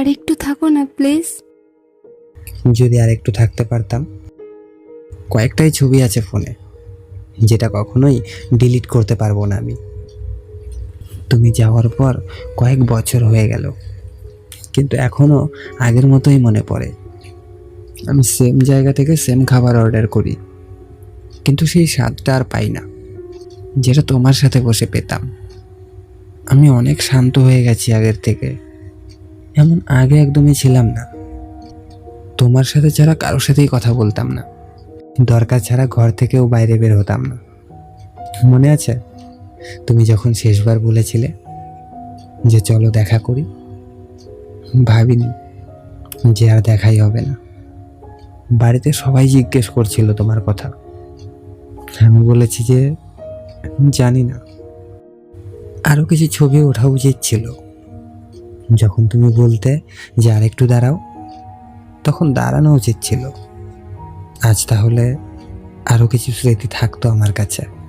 আর একটু থাকো না প্লিজ যদি আর একটু থাকতে পারতাম। কয়েকটাই ছবি আছে ফোনে, যেটা কখনোই ডিলিট করতে পারব না আমি। তুমি যাওয়ার পর কয়েক বছর হয়ে গেল, কিন্তু এখনও আগের মতোই মনে পড়ে। আমি সেম জায়গা থেকে সেম খাবার অর্ডার করি, কিন্তু সেই স্বাদটা আর পাই না, যেটা তোমার সাথে বসে পেতাম। আমি অনেক শান্ত হয়ে গেছি আগের থেকে। এমন আগে একদমই ছিলাম না। তোমার সাথে ছাড়া কারোর সাথেই কথা বলতাম না। দরকার ছাড়া ঘর থেকেও বাইরে বের হতাম না। মনে আছে? তুমি যখন শেষবার বলেছিলে যে চলো দেখা করি, ভাবিনি যে আর দেখাই হবে না। বাড়িতে সবাই জিজ্ঞেস করছিল তোমার কথা। আমি বলেছি যে জানি না। আরও কিছু ছবি ওঠা উচিত ছিল। যখন তুমি বলতে যে আরেকটু দাঁড়াও, তখন দাঁড়ানো উচিত ছিল। আজ তাহলে আরও কিছু স্মৃতি থাকতো আমার কাছে।